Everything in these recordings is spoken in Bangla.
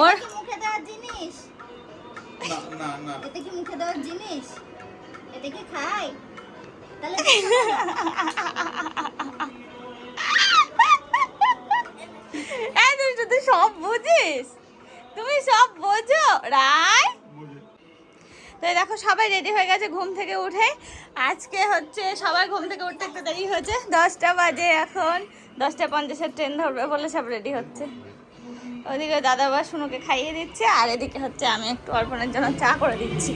ওর মুখে দেওয়ার জিনিস? না না না। এটা কি মুখে দেওয়ার জিনিস? এটা কি খায় তাহলে এই তুমি শুধু সব বুঝিস? তুমি সব বোঝো রায় তো দেখো সবাই রেডি হয়ে গেছে ঘুম থেকে উঠে। আজকে হচ্ছে সবাই ঘুম থেকে উঠতে একটু দেরি হয়েছে। দশটা বাজে এখন। দশটা পঞ্চাশের ট্রেন ধরবে বলে সব রেডি হচ্ছে। ওদিকে দাদা বা শুনুকে খাইয়ে দিচ্ছে, আর এদিকে হচ্ছে আমি একটু অর্পণের জন্য চা করে দিচ্ছি।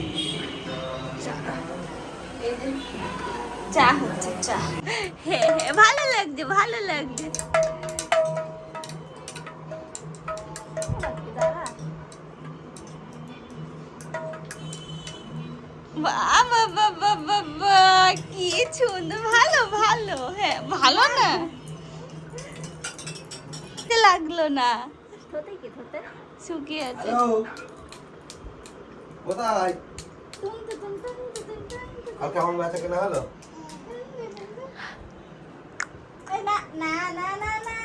চা। হচ্ছে, চা। ভালো লাগছে ভালো লাগছে। কি ভালো ভালো। হ্যাঁ ভালো না। লাগল না। থতে কি থতে শুকিয়ে আছে। কোথায়? তুম তুম তুম তুম তুম তুম আর কেমন বেচা কেনা হলো?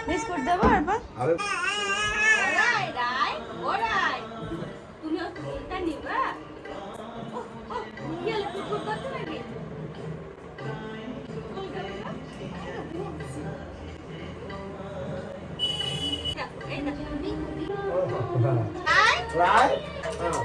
বিস্কুট দেবো ওরাই তুমি এটা নিবা। কি হলো কুকুর করতে নাকি? রায় হ্যাঁ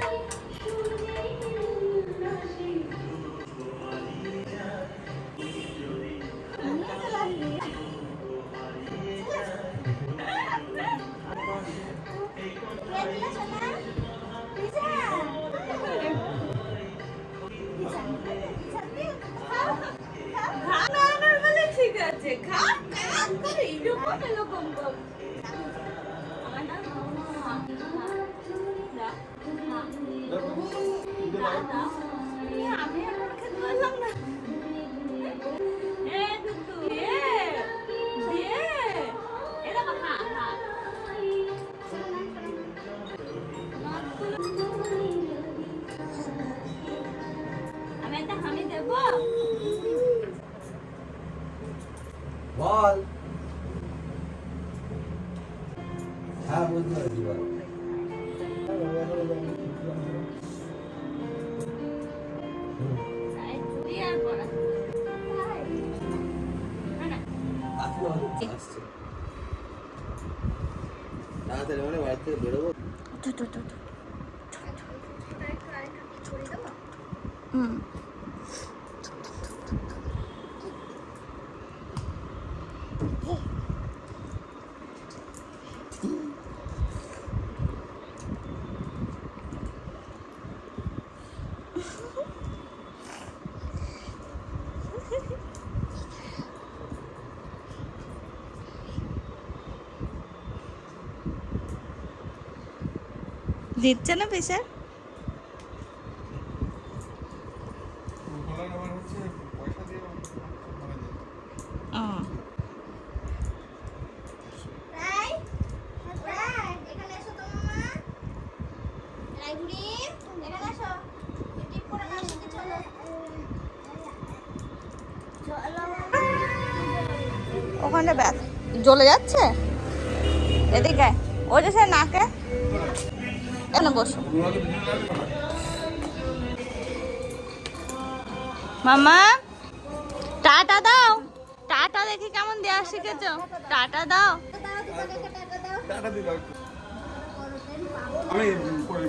ঠিক আছে খা খা করে এরকম এরকম তাড়াতাড়ি মানে বাড়ি থেকে বেরোবো তো তো তো হুম দিচ্ছে না প্রেশার গলার আবার হচ্ছে পয়সা দিয়ে মানে ও রাই রাই এখানে এসো তো মামা রাই বুড়ি এখানে এসো টিপ করে আমার সাথে না চলো ওখানে ব্যাস জ্বলে যাচ্ছে? এদিকে ওই যে সে নাকে। এখানে বসো। মামা টাটা দাও। টাটা দেখি কেমন দেওয়া শিখেছো? টাটা দাও।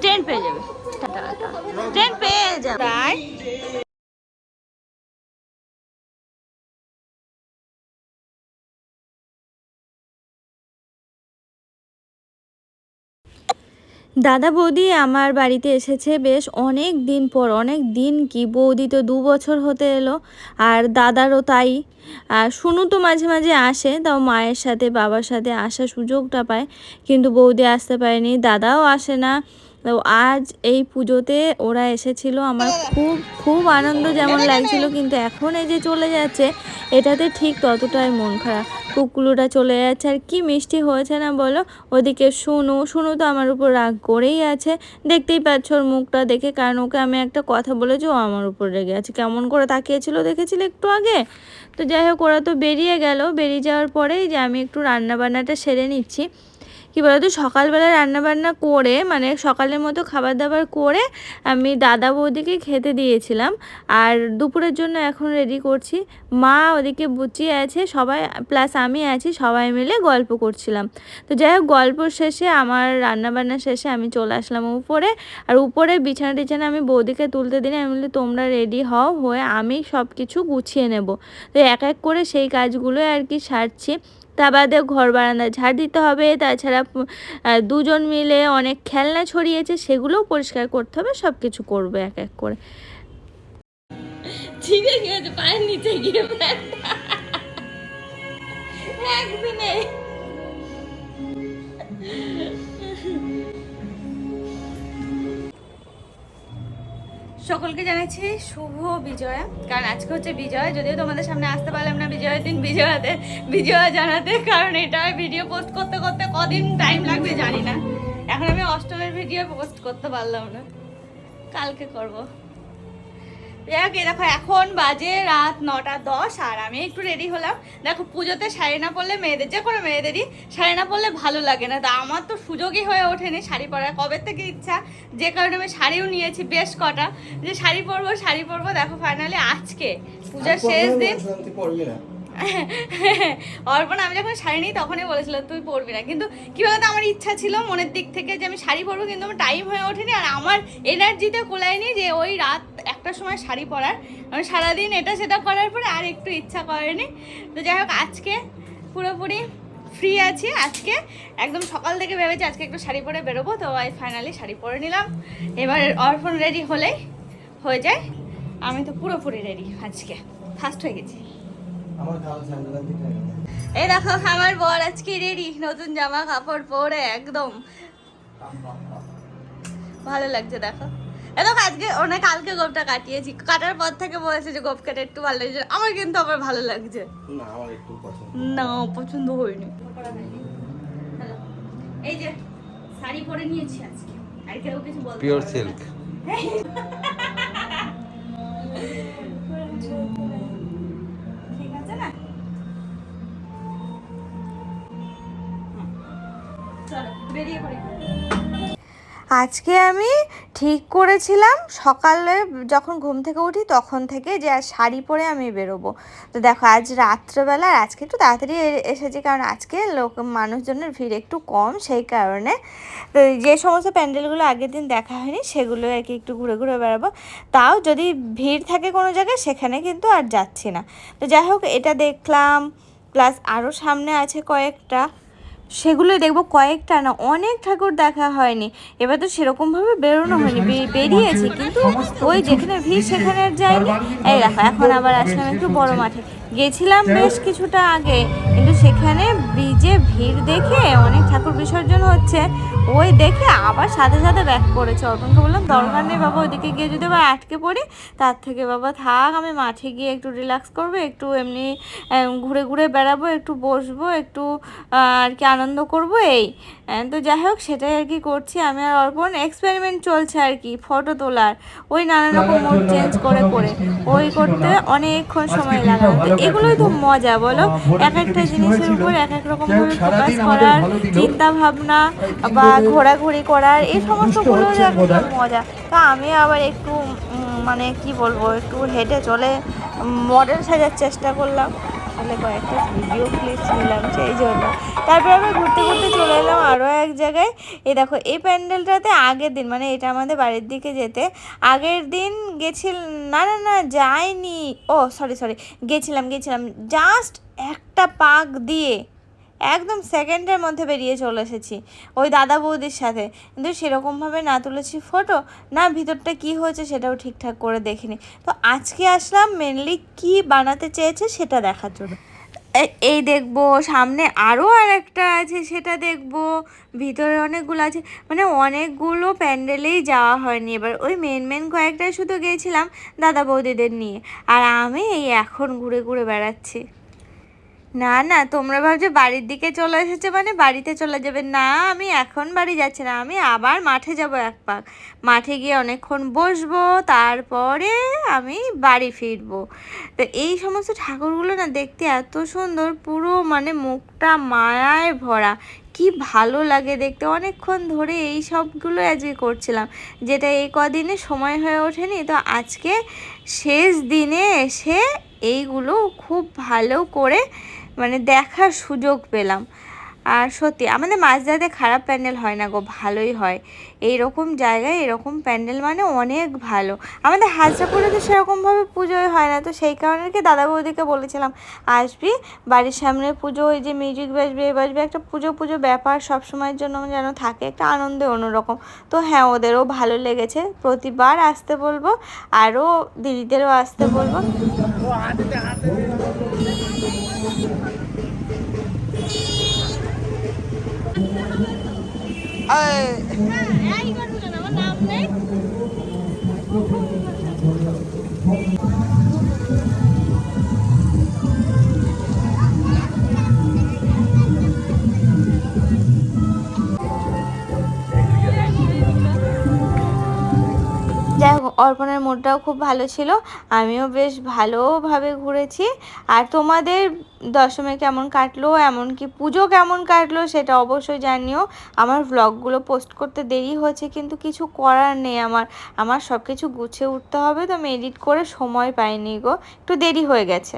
ট্রেন পেয়ে যাবে। ট্রেন পেয়ে যাবে। দাদা বৌদি আমার বাড়িতে এসেছে বেশ অনেক দিন পর, অনেক দিন কি বৌদি তো দু বছর হতে এলো, আর দাদারও তাই। আর শুনু তো মাঝে মাঝে আসে, তাও মায়ের সাথে, বাবার সাথে আসার সুযোগটা পায়, কিন্তু বৌদি আসতে পারেনি, দাদাও আসে না। তো আজ এই পুজোতে ওরা এসেছিল, আমার খুব খুব আনন্দ যেমন লাগছিল, কিন্তু এখন এই যে চলে যাচ্ছে, এটাতে ঠিক ততটাই মন খারাপ। কুকুলুটা চলে যাচ্ছে আর কি মিষ্টি হয়েছে না বলো? ওদিকে শুনু শুনু তো আমার উপর রাগ করেই আছে। দেখতেই পাচ্ছ ওর মুখটা দেখে, কারণ ওকে আমি একটা কথা বলেছি ও আমার উপর রেগে আছে। কেমন করে তাকিয়েছিল দেখেছিলে একটু আগে? তো যাই হোক, ওরা তো বেরিয়ে গেল। বেরিয়ে যাওয়ার পরেই যে আমি একটু রান্না বান্নাটা সেরে নিচ্ছি। কী বলতো, সকালবেলা রান্নাবান্না করে মানে সকালের মতো খাবার দাবার করে আমি দাদা বৌদিকে খেতে দিয়েছিলাম। আর দুপুরের জন্য এখন রেডি করছি। মা ওদিকে বুচিয়ে আছে, সবাই প্লাস আমি আছি, সবাই মিলে গল্প করছিলাম। তো যাই হোক, গল্প শেষে, আমার রান্নাবান্না শেষে আমি চলে আসলাম উপরে। আর উপরে বিছানা টিছানা আমি বৌদিকে তুলতে দিলে আমি বলি, তোমরা রেডি হও, হয়ে আমি সব কিছু গুছিয়ে নেব। তো এক এক করে সেই কাজগুলো আর কি সারছি। তা বাদে ঘর বারান্দা ঝাড় দিতে হবে। তাছাড়া দুজন মিলে অনেক খেলনা ছড়িয়েছে, সেগুলোও পরিষ্কার করতে হবে সব কিছু করবে এক এক করে। পায়ের নিচে গিয়ে একদিনে সকলকে জানাচ্ছি শুভ বিজয়া। কারণ আজকে হচ্ছে বিজয়া, যদিও তোমাদের সামনে আসতে পারলাম না বিজয়ের দিন, বিজয়াতে, বিজয়া জানাতে, কারণ এটা ভিডিও পোস্ট করতে করতে কদিন টাইম লাগবে জানি না। এখন আমি অষ্টমের ভিডিও পোস্ট করতে পারলাম না। কালকে করব। যাই দেখো এখন বাজে রাত নটা দশ আর আমি একটু রেডি হলাম। দেখো পুজোতে শাড়ি না পরলে মেয়েদের যে কোনো মেয়েদেরই শাড়ি না পরলে ভালো লাগে না। তা আমার তো সুযোগই হয়ে ওঠেনি শাড়ি পরার। কবে থেকে ইচ্ছা? যে কারণে আমি শাড়িও নিয়েছি বেশ কটা। যে শাড়ি পরবো শাড়ি পরবো দেখো ফাইনালি আজকে। পূজার শেষ দিন অর্পণ, আমি যখন শাড়ি নিই তখনই বলেছিল তুই পরবি না। কিন্তু কি বলতো, আমার ইচ্ছা ছিল মনের দিক থেকে যে আমি শাড়ি পরবো, কিন্তু আমার টাইম হয়ে ওঠেনি আর আমার এনার্জিতে কোলায়নি যে ওই রাত একটার সময় শাড়ি পরার। আমি সারাদিন এটা সেটা করার পরে আর একটু ইচ্ছা করেনি। তো যাই হোক, আজকে পুরোপুরি ফ্রি আছি। আজকে একদম সকাল থেকে ভেবেছি আজকে একটু শাড়ি পরে বেরোবো, তো আমি ফাইনালি শাড়ি পরে নিলাম। এবার অর্পণ রেডি হলেই হয়ে যায়। আমি তো পুরোপুরি রেডি আজকে। ফার্স্ট হয়ে গেছি আমার কালো স্যান্ডেল আছে এই দেখো আমার বর আজকে রেডি নতুন জামা কাপড় পরে একদম। ভালো লাগছে দেখো। এ দেখো আজকে অনেক কালকে গোপটা কাটিয়েছি। কাটার পর থেকে বলেছে যে গোপ কেটে একটু ভালো লাগছে। আমার কিন্তু আবার ভালো লাগছে। না পছন্দ। না পছন্দ হয়নি। এই যে শাড়ি পরে নিয়েছি আজকে। আর কেউ কিছু বলতে পিওর সিল্ক আজকে আমি ঠিক করেছিলাম সকালে যখন ঘুম থেকে উঠি তখন থেকে যে আজ শাড়ি পরে আমি বেরোবো। তো দেখো, আজ রাত্রেবেলা, আর আজকে একটু তাড়াতাড়ি এসেছি কারণ আজকে লোক, মানুষজনের ভিড় একটু কম সেই কারণে। তো যে সমস্ত প্যান্ডেলগুলো আগের দিন দেখা হয়নি সেগুলো আর কি একটু ঘুরে ঘুরে বেড়াবো। তাও যদি ভিড় থাকে কোনো জায়গায় সেখানে কিন্তু আর যাচ্ছি না। তো যাই হোক, এটা দেখলাম, প্লাস আরও সামনে আছে কয়েকটা। সেগুলো দেখব। কয়েকটা না অনেক ঠাকুর দেখা হয়নি। এবার তো সেরকমভাবে বেরোনো হয়নি বেরিয়েছি কিন্তু ওই যেখানে ভিড় সেখানে যায়নি এই দেখো এখন আবার আসলাম একটু বড় মাঠে। গেছিলাম বেশ কিছুটা আগে কিন্তু সেখানে ব্রিজে ভিড় দেখে অনেক ঠাকুর বিসর্জন হচ্ছে। ওই দেখে আবার সাথে সাথে ব্যাক করেছে। অর্পণকে বললাম দরকার নেই বাবা ওইদিকে গিয়ে যদি আবার আটকে পড়ি তার থেকে বাবা থাক আমি মাঠে গিয়ে একটু রিল্যাক্স করব একটু এমনি ঘুরে ঘুরে বেড়াবো একটু বসবো একটু আর কি আনন্দ করব এই। তো যাই হোক সেটাই আর কি করছি আমি আর অর্পণ। এক্সপেরিমেন্ট চলছে আর কি ফটো তোলার। ওই নানান রকম মোড চেঞ্জ করে করে। ওই করতে অনেকক্ষণ সময় লাগানো এগুলোই তো মজা বলো? এক একটা জিনিসের উপর এক এক রকম ভাবে ফোকাস করার চিন্তা ভাবনা বা ঘোরাঘুরি করার এই সমস্তগুলো একটা মজা। তো আমি আবার একটু মানে কি বলব একটু হেঁটে চলে মডেল সাজার চেষ্টা করলাম। আসলে কয়েকটা ভিডিও ক্লিপস নিলাম, সেই জন্য। তারপর আমরা ঘুরতে ঘুরতে চলে এলাম আরও এক জায়গায়। এই দেখো, এই প্যান্ডেলটাতে আগের দিন মানে এটা আমাদের বাড়ির দিকে যেতে, আগের দিন গেছিল, না না না, যাইনি। ও সরি সরি গেছিলাম গেছিলাম। জাস্ট একটা পাক দিয়ে। একদম সেকেন্ডের মধ্যে বেরিয়ে চলে এসেছি, ওই দাদা বৌদির সাথে। কিন্তু সেরকমভাবে না তুলেছি ফটো না ভিতরটা কি হয়েছে সেটাও ঠিকঠাক করে দেখিনি। তো আজকে আসলাম মেনলি কি বানাতে চেয়েছে সেটা দেখার জন্য। এই দেখব, সামনে আরও আর একটা আছে, সেটা দেখব। ভিতরে অনেকগুলো আছে মানে অনেকগুলো প্যান্ডেলেই যাওয়া হয়নি এবার। ওই মেন মেন কয়েকটাই শুধু গিয়েছিলাম দাদা বৌদিদের নিয়ে। আর আমি এই এখন ঘুরে ঘুরে বেড়াচ্ছি। না না, তোমরা ভাবছ বাড়ির দিকে চলে এসেছে মানে বাড়িতে চলে যাবে। না, আমি এখন বাড়ি যাচ্ছি না, আমি আবার মাঠে যাব এক পাক। মাঠে গিয়ে অনেকক্ষণ বসবো, তারপরে আমি বাড়ি ফিরবো। তো এই সমস্ত ঠাকুরগুলো না দেখতে এত সুন্দর, পুরো মানে মুখটা মায়ায় ভরা। কি ভালো লাগে দেখতে। অনেকক্ষণ ধরে এই সবগুলো আজকে করছিলাম, যেটা এই কদিনে সময় হয়ে ওঠেনি। তো আজকে শেষ দিনে এসে এইগুলো খুব ভালো করে মানে দেখার সুযোগ পেলাম। আর সত্যি, আমাদের মাঝদাতে খারাপ প্যান্ডেল হয় না গো, ভালোই হয়। এই রকম জায়গায় এরকম প্যান্ডেল মানে অনেক ভালো। আমাদের হাজরাপুরে তো সেরকমভাবে পুজোই হয় না, তো সেই কারণে কি দাদা বৌদিকে বলেছিলাম, আসবি, বাড়ির সামনে পুজো, ওই যে মিউজিক বাজবে, এ বাজবে, একটা পুজো পুজো ব্যাপার সব সময়ের জন্য যেন থাকে, একটা আনন্দে অন্যরকম। তো হ্যাঁ ওদেরও ভালো লেগেছে, প্রতিবার আসতে বলব, আরও দিদিদেরও আসতে বলব। এই অর্পণের মুডটাও খুব ভালো ছিল। আমিও বেশ ভালোভাবে ঘুরেছি। আর তোমাদের দশমে কেমন কাটলো, এমনকি পুজো কেমন কাটলো সেটা অবশ্যই জানিও। আমার ভ্লগগুলো পোস্ট করতে দেরি হয়েছে, কিন্তু কিছু করার নেই আমার। আমার সব কিছু গুছিয়ে উঠতে হবে, তো আমি এডিট করে সময় পাইনি গো। একটু দেরি হয়ে গেছে।